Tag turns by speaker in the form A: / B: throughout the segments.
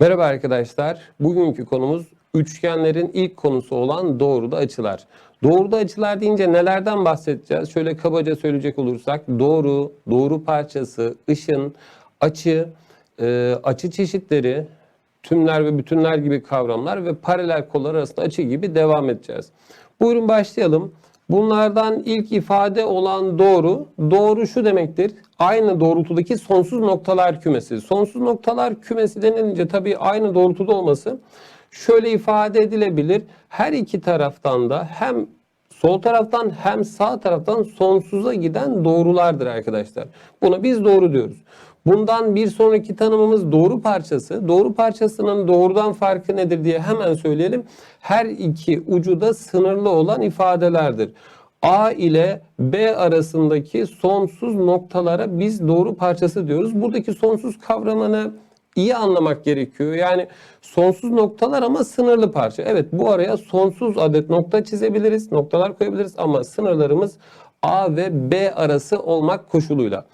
A: Merhaba arkadaşlar. Bugünkü konumuz üçgenlerin ilk konusu olan doğruda açılar. Doğruda açılar deyince nelerden bahsedeceğiz? Şöyle kabaca söyleyecek olursak doğru, doğru parçası, ışın, açı, e, açı çeşitleri, tümler ve bütünler gibi kavramlar ve paralel kollar arasında açı gibi devam edeceğiz. Buyurun başlayalım. Bunlardan ilk ifade olan doğru, doğru şu demektir. Aynı doğrultudaki sonsuz noktalar kümesi. Sonsuz noktalar kümesi denilince tabii aynı doğrultuda olması şöyle ifade edilebilir. Her iki taraftan da hem sol taraftan hem sağ taraftan sonsuza giden doğrulardır arkadaşlar. Buna biz doğru diyoruz. Bundan bir sonraki tanımımız doğru parçası. Doğru parçasının doğrudan farkı nedir diye hemen söyleyelim. Her iki ucu da sınırlı olan ifadelerdir. A ile B arasındaki sonsuz noktalara biz doğru parçası diyoruz. Buradaki sonsuz kavramını iyi anlamak gerekiyor. Yani sonsuz noktalar ama sınırlı parça. Evet bu araya sonsuz adet nokta çizebiliriz, noktalar koyabiliriz ama sınırlarımız A ve B arası olmak koşuluyla.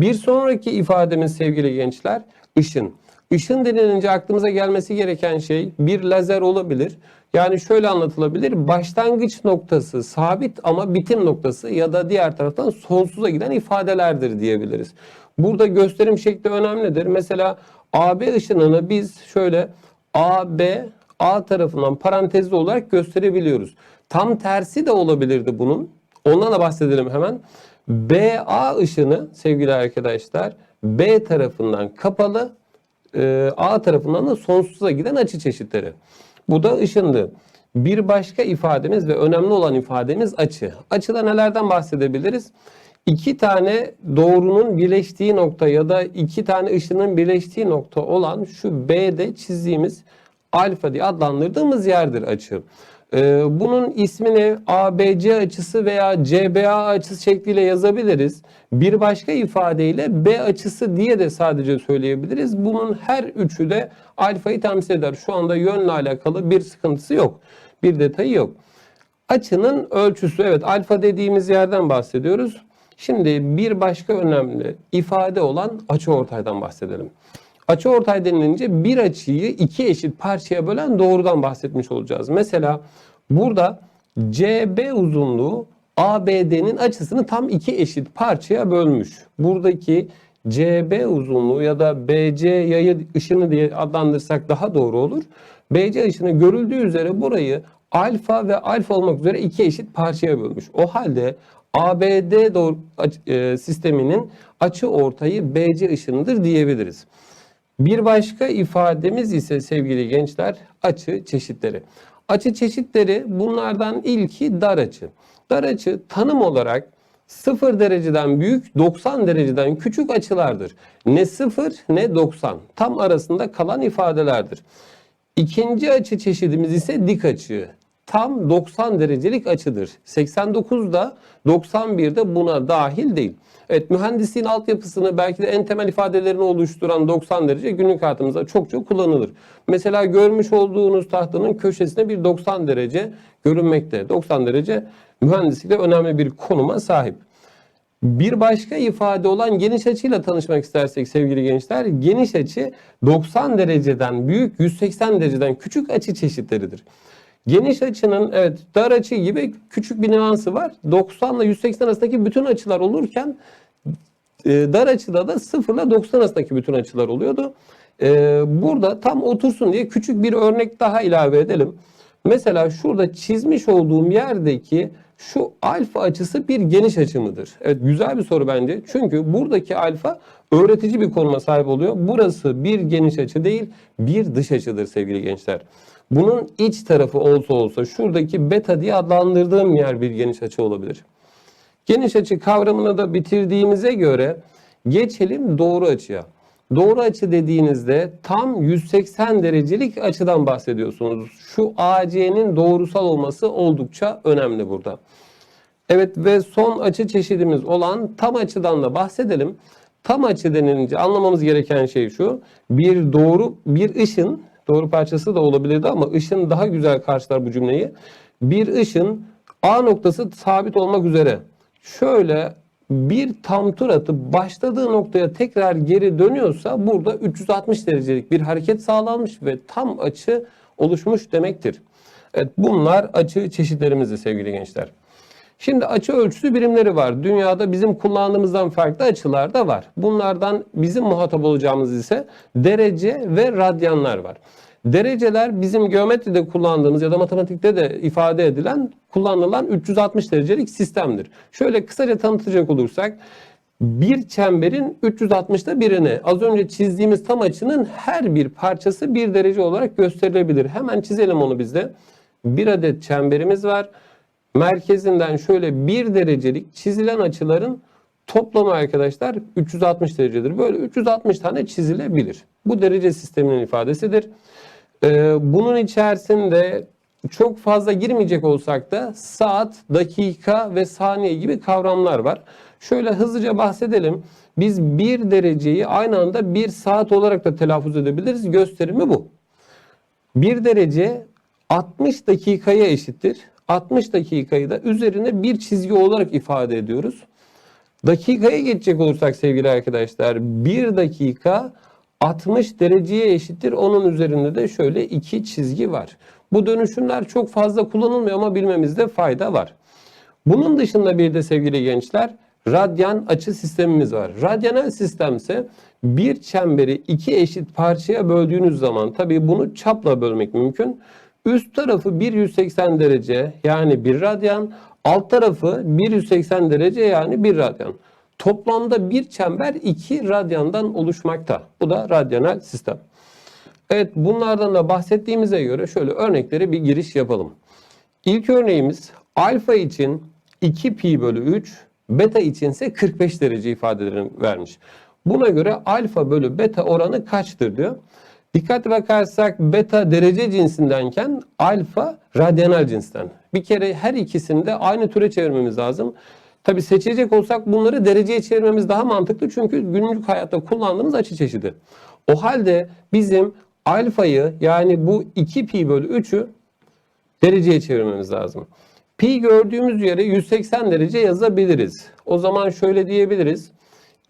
A: Bir sonraki ifademiz sevgili gençler ışın. Işın denilince aklımıza gelmesi gereken şey bir lazer olabilir. Yani şöyle anlatılabilir. Başlangıç noktası sabit ama bitim noktası ya da diğer taraftan sonsuza giden ifadelerdir diyebiliriz. Burada gösterim şekli önemlidir. Mesela AB ışınını biz şöyle AB A tarafından parantezli olarak gösterebiliyoruz. Tam tersi de olabilirdi bunun. Ondan da bahsedelim hemen. BA ışını sevgili arkadaşlar B tarafından kapalı e, A tarafından da sonsuza giden açı çeşitleri. Bu da ışındı. Bir başka ifademiz ve önemli olan ifademiz açı. Açıda nelerden bahsedebiliriz? İki tane doğrunun birleştiği nokta ya da iki tane ışının birleştiği nokta olan şu B'de çizdiğimiz alfa diye adlandırdığımız yerdir açı. Ee, bunun ismini ABC açısı veya CBA açısı şekliyle yazabiliriz. Bir başka ifadeyle B açısı diye de sadece söyleyebiliriz. Bunun her üçü de alfayı temsil eder. Şu anda yönle alakalı bir sıkıntısı yok. Bir detayı yok. Açının ölçüsü evet alfa dediğimiz yerden bahsediyoruz. Şimdi bir başka önemli ifade olan açıortaydan bahsedelim. Açıortay denilince bir açıyı iki eşit parçaya bölen doğrudan bahsetmiş olacağız. Mesela burada CB uzunluğu ABD'nin açısını tam iki eşit parçaya bölmüş. Buradaki CB uzunluğu ya da BC yayı ışını diye adlandırsak daha doğru olur. BC ışını görüldüğü üzere burayı alfa ve alfa olmak üzere iki eşit parçaya bölmüş. O halde ABD doğru, e, sisteminin açı ortayı BC ışınıdır diyebiliriz. Bir başka ifademiz ise sevgili gençler açı çeşitleri. Açı çeşitleri bunlardan ilki dar açı. Dar açı tanım olarak 0 dereceden büyük 90 dereceden küçük açılardır. Ne 0 ne 90 tam arasında kalan ifadelerdir. İkinci açı çeşidimiz ise dik açı. Tam 90 derecelik açıdır. 89 da 91 de buna dahil değil. Evet mühendisliğin altyapısını belki de en temel ifadelerini oluşturan 90 derece günlük hayatımızda çok çok kullanılır. Mesela görmüş olduğunuz tahtanın köşesine bir 90 derece görünmekte. 90 derece mühendislikte önemli bir konuma sahip. Bir başka ifade olan geniş açıyla tanışmak istersek sevgili gençler, geniş açı 90 dereceden büyük 180 dereceden küçük açı çeşitleridir. Geniş açının evet dar açı gibi küçük bir nüansı var. 90 ile 180 arasındaki bütün açılar olurken e, dar açıda da 0 ile 90 arasındaki bütün açılar oluyordu. E, burada tam otursun diye küçük bir örnek daha ilave edelim. Mesela şurada çizmiş olduğum yerdeki şu alfa açısı bir geniş açı mıdır? Evet güzel bir soru bence. Çünkü buradaki alfa öğretici bir konuma sahip oluyor. Burası bir geniş açı değil, bir dış açıdır sevgili gençler. Bunun iç tarafı olsa olsa şuradaki beta diye adlandırdığım yer bir geniş açı olabilir. Geniş açı kavramını da bitirdiğimize göre geçelim doğru açıya. Doğru açı dediğinizde tam 180 derecelik açıdan bahsediyorsunuz. Şu AC'nin doğrusal olması oldukça önemli burada. Evet ve son açı çeşidimiz olan tam açıdan da bahsedelim. Tam açı denilince anlamamız gereken şey şu. Bir doğru bir ışın doğru parçası da olabilirdi ama ışın daha güzel karşılar bu cümleyi. Bir ışın A noktası sabit olmak üzere şöyle bir tam tur atıp başladığı noktaya tekrar geri dönüyorsa burada 360 derecelik bir hareket sağlanmış ve tam açı oluşmuş demektir. Evet bunlar açı çeşitlerimizdi sevgili gençler. Şimdi açı ölçüsü birimleri var. Dünyada bizim kullandığımızdan farklı açılar da var. Bunlardan bizim muhatap olacağımız ise derece ve radyanlar var. Dereceler bizim geometride kullandığımız ya da matematikte de ifade edilen kullanılan 360 derecelik sistemdir. Şöyle kısaca tanıtacak olursak bir çemberin 360'ta birini az önce çizdiğimiz tam açının her bir parçası bir derece olarak gösterilebilir. Hemen çizelim onu bizde. Bir adet çemberimiz var. Merkezinden şöyle bir derecelik çizilen açıların toplamı arkadaşlar 360 derecedir. Böyle 360 tane çizilebilir. Bu derece sisteminin ifadesidir. Ee, bunun içerisinde çok fazla girmeyecek olsak da saat, dakika ve saniye gibi kavramlar var. Şöyle hızlıca bahsedelim. Biz bir dereceyi aynı anda bir saat olarak da telaffuz edebiliriz. Gösterimi bu. Bir derece 60 dakikaya eşittir. 60 dakikayı da üzerine bir çizgi olarak ifade ediyoruz. Dakikaya geçecek olursak sevgili arkadaşlar 1 dakika 60 dereceye eşittir. Onun üzerinde de şöyle iki çizgi var. Bu dönüşümler çok fazla kullanılmıyor ama bilmemizde fayda var. Bunun dışında bir de sevgili gençler radyan açı sistemimiz var. Radyanel sistemse bir çemberi iki eşit parçaya böldüğünüz zaman tabii bunu çapla bölmek mümkün. Üst tarafı 180 derece yani 1 radyan, alt tarafı 180 derece yani 1 radyan. Toplamda bir çember 2 radyandan oluşmakta. Bu da radyanel sistem. Evet bunlardan da bahsettiğimize göre şöyle örnekleri bir giriş yapalım. İlk örneğimiz alfa için 2 pi bölü 3, beta için ise 45 derece ifadelerini vermiş. Buna göre alfa bölü beta oranı kaçtır diyor. Dikkat bakarsak beta derece cinsindenken alfa radyanel cinsten. Bir kere her ikisini de aynı türe çevirmemiz lazım. Tabi seçecek olsak bunları dereceye çevirmemiz daha mantıklı çünkü günlük hayatta kullandığımız açı çeşidi. O halde bizim alfayı yani bu 2 pi bölü 3'ü dereceye çevirmemiz lazım. Pi gördüğümüz yere 180 derece yazabiliriz. O zaman şöyle diyebiliriz.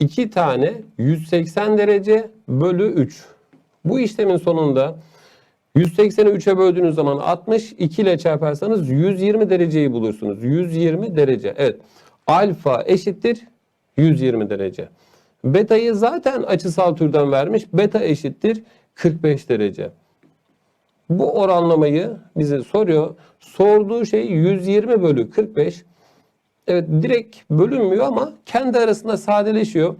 A: 2 tane 180 derece bölü 3. Bu işlemin sonunda 180'i 3'e böldüğünüz zaman 60, 2 ile çarparsanız 120 dereceyi bulursunuz. 120 derece. Evet. Alfa eşittir 120 derece. Beta'yı zaten açısal türden vermiş. Beta eşittir 45 derece. Bu oranlamayı bize soruyor. Sorduğu şey 120 bölü 45. Evet direkt bölünmüyor ama kendi arasında sadeleşiyor.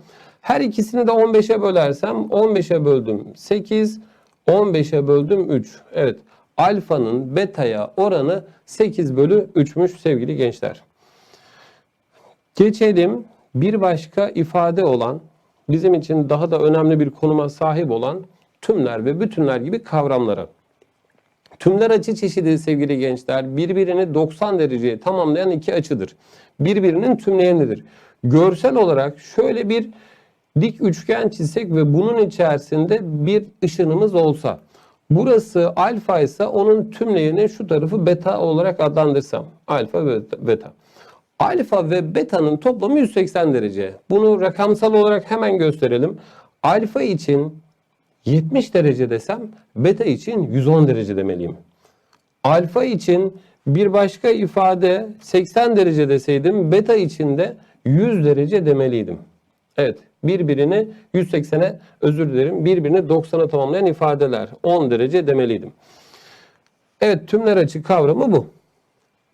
A: Her ikisini de 15'e bölersem 15'e böldüm 8, 15'e böldüm 3. Evet alfanın betaya oranı 8 bölü 3'müş sevgili gençler. Geçelim bir başka ifade olan bizim için daha da önemli bir konuma sahip olan tümler ve bütünler gibi kavramlara. Tümler açı çeşidi sevgili gençler birbirini 90 dereceye tamamlayan iki açıdır. Birbirinin tümleyenidir. Görsel olarak şöyle bir dik üçgen çizsek ve bunun içerisinde bir ışınımız olsa. Burası alfa ise onun tümleyeni şu tarafı beta olarak adlandırsam. Alfa ve beta. Alfa ve beta'nın toplamı 180 derece. Bunu rakamsal olarak hemen gösterelim. Alfa için 70 derece desem beta için 110 derece demeliyim. Alfa için bir başka ifade 80 derece deseydim beta için de 100 derece demeliydim. Evet birbirini 180'e özür dilerim birbirini 90'a tamamlayan ifadeler 10 derece demeliydim. Evet tümler açı kavramı bu.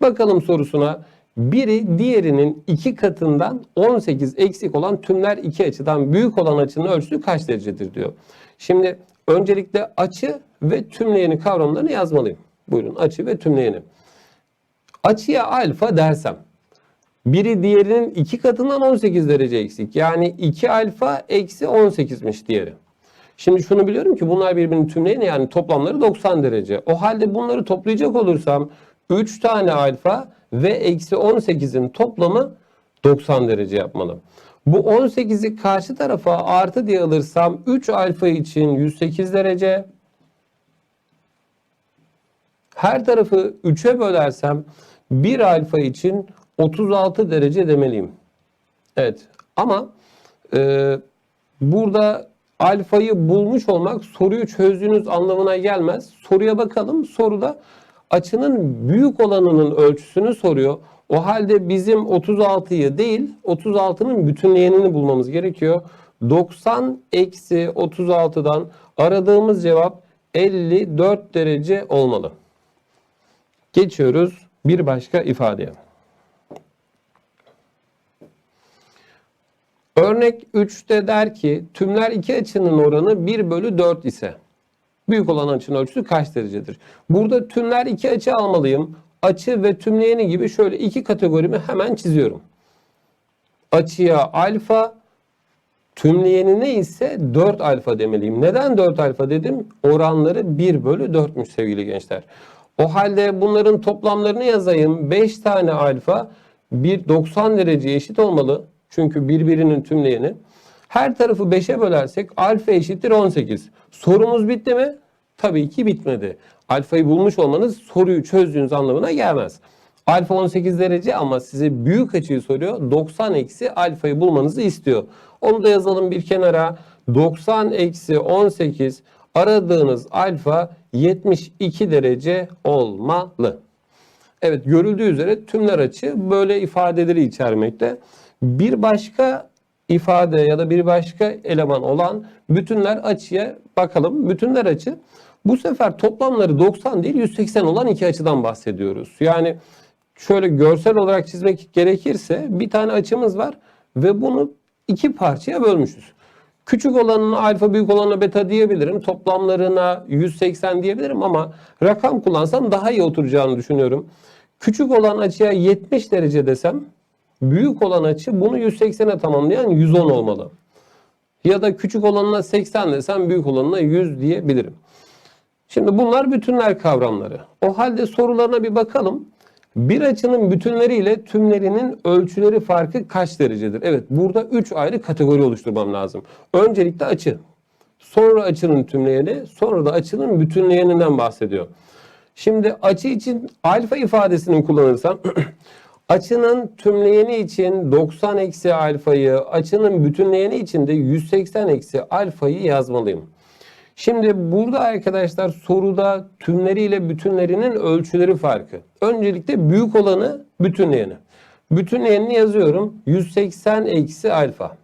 A: Bakalım sorusuna biri diğerinin iki katından 18 eksik olan tümler iki açıdan büyük olan açının ölçüsü kaç derecedir diyor. Şimdi öncelikle açı ve tümleyeni kavramlarını yazmalıyım. Buyurun açı ve tümleyeni. Açıya alfa dersem biri diğerinin iki katından 18 derece eksik. Yani 2 alfa eksi 18'miş diğeri. Şimdi şunu biliyorum ki bunlar birbirinin tümleyeni yani toplamları 90 derece. O halde bunları toplayacak olursam 3 tane alfa ve eksi 18'in toplamı 90 derece yapmalı. Bu 18'i karşı tarafa artı diye alırsam 3 alfa için 108 derece. Her tarafı 3'e bölersem 1 alfa için 36 derece demeliyim. Evet ama e, burada alfayı bulmuş olmak soruyu çözdüğünüz anlamına gelmez. Soruya bakalım. Soruda açının büyük olanının ölçüsünü soruyor. O halde bizim 36'yı değil 36'nın bütünleyenini bulmamız gerekiyor. 90 eksi 36'dan aradığımız cevap 54 derece olmalı. Geçiyoruz bir başka ifadeye. Örnek 3'te der ki tümler iki açının oranı 1 bölü 4 ise büyük olan açının ölçüsü kaç derecedir? Burada tümler iki açı almalıyım. Açı ve tümleyeni gibi şöyle iki kategorimi hemen çiziyorum. Açıya alfa, tümleyenine ise 4 alfa demeliyim. Neden 4 alfa dedim? Oranları 1 bölü 4'müş sevgili gençler. O halde bunların toplamlarını yazayım. 5 tane alfa bir 90 dereceye eşit olmalı. Çünkü birbirinin tümleyeni. Her tarafı 5'e bölersek alfa eşittir 18. Sorumuz bitti mi? Tabii ki bitmedi. Alfayı bulmuş olmanız soruyu çözdüğünüz anlamına gelmez. Alfa 18 derece ama size büyük açıyı soruyor. 90 eksi alfayı bulmanızı istiyor. Onu da yazalım bir kenara. 90 eksi 18 aradığınız alfa 72 derece olmalı. Evet görüldüğü üzere tümler açı böyle ifadeleri içermekte. Bir başka ifade ya da bir başka eleman olan bütünler açıya bakalım. Bütünler açı bu sefer toplamları 90 değil 180 olan iki açıdan bahsediyoruz. Yani şöyle görsel olarak çizmek gerekirse bir tane açımız var ve bunu iki parçaya bölmüşüz. Küçük olanına alfa büyük olanına beta diyebilirim. Toplamlarına 180 diyebilirim ama rakam kullansam daha iyi oturacağını düşünüyorum. Küçük olan açıya 70 derece desem büyük olan açı bunu 180'e tamamlayan 110 olmalı. Ya da küçük olanına 80 desem büyük olanına 100 diyebilirim. Şimdi bunlar bütünler kavramları. O halde sorularına bir bakalım. Bir açının bütünleriyle tümlerinin ölçüleri farkı kaç derecedir? Evet burada 3 ayrı kategori oluşturmam lazım. Öncelikle açı. Sonra açının tümleyeni, sonra da açının bütünleyeninden bahsediyor. Şimdi açı için alfa ifadesini kullanırsam açının tümleyeni için 90 eksi alfayı, açının bütünleyeni için de 180 eksi alfayı yazmalıyım. Şimdi burada arkadaşlar soruda tümleriyle bütünlerinin ölçüleri farkı. Öncelikle büyük olanı bütünleyeni. Bütünleyenini yazıyorum. 180 eksi alfa.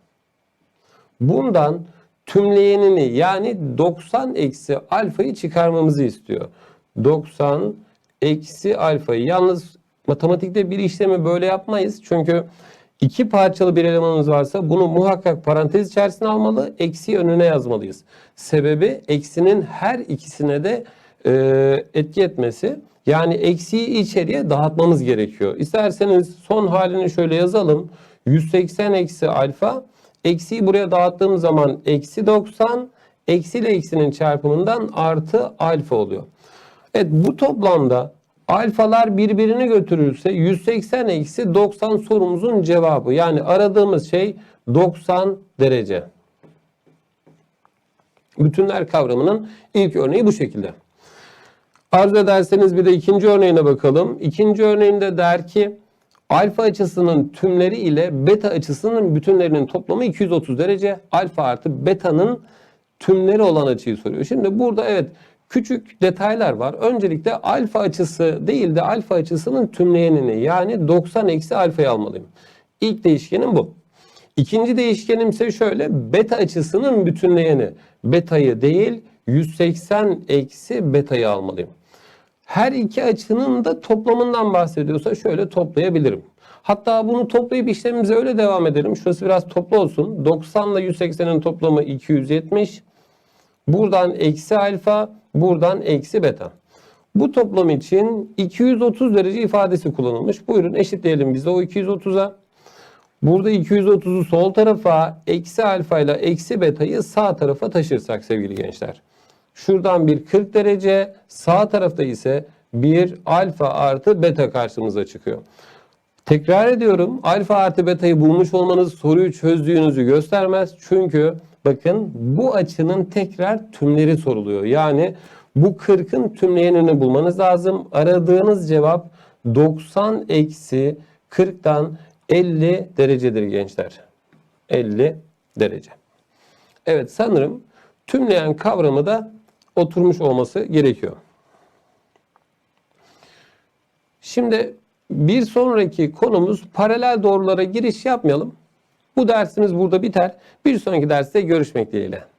A: Bundan tümleyenini yani 90 eksi alfayı çıkarmamızı istiyor. 90 eksi alfayı. Yalnız matematikte bir işlemi böyle yapmayız. Çünkü iki parçalı bir elemanımız varsa bunu muhakkak parantez içerisine almalı. Eksi önüne yazmalıyız. Sebebi eksinin her ikisine de e, etki etmesi. Yani eksiyi içeriye dağıtmamız gerekiyor. İsterseniz son halini şöyle yazalım. 180 eksi alfa. Eksiyi buraya dağıttığım zaman eksi 90. Eksi ile eksinin çarpımından artı alfa oluyor. Evet bu toplamda alfalar birbirini götürürse 180 eksi 90 sorumuzun cevabı. Yani aradığımız şey 90 derece. Bütünler kavramının ilk örneği bu şekilde. Arzu ederseniz bir de ikinci örneğine bakalım. İkinci örneğinde der ki alfa açısının tümleri ile beta açısının bütünlerinin toplamı 230 derece. Alfa artı beta'nın tümleri olan açıyı soruyor. Şimdi burada evet küçük detaylar var. Öncelikle alfa açısı değil de alfa açısının tümleyenini yani 90 eksi alfayı almalıyım. İlk değişkenim bu. İkinci değişkenim ise şöyle beta açısının bütünleyeni. Beta'yı değil 180 eksi beta'yı almalıyım. Her iki açının da toplamından bahsediyorsa şöyle toplayabilirim. Hatta bunu toplayıp işlemimize öyle devam edelim. Şurası biraz toplu olsun. 90 ile 180'in toplamı 270. Buradan eksi alfa, buradan eksi beta. Bu toplam için 230 derece ifadesi kullanılmış. Buyurun eşitleyelim biz de o 230'a. Burada 230'u sol tarafa, eksi alfa ile eksi betayı sağ tarafa taşırsak sevgili gençler. Şuradan bir 40 derece, sağ tarafta ise bir alfa artı beta karşımıza çıkıyor. Tekrar ediyorum. Alfa artı beta'yı bulmuş olmanız soruyu çözdüğünüzü göstermez. Çünkü bakın bu açının tekrar tümleri soruluyor. Yani bu 40'ın tümleyenini bulmanız lazım. Aradığınız cevap 90 eksi 40'tan 50 derecedir gençler. 50 derece. Evet sanırım tümleyen kavramı da oturmuş olması gerekiyor. Şimdi bir sonraki konumuz paralel doğrulara giriş yapmayalım. Bu dersimiz burada biter. Bir sonraki derste görüşmek dileğiyle.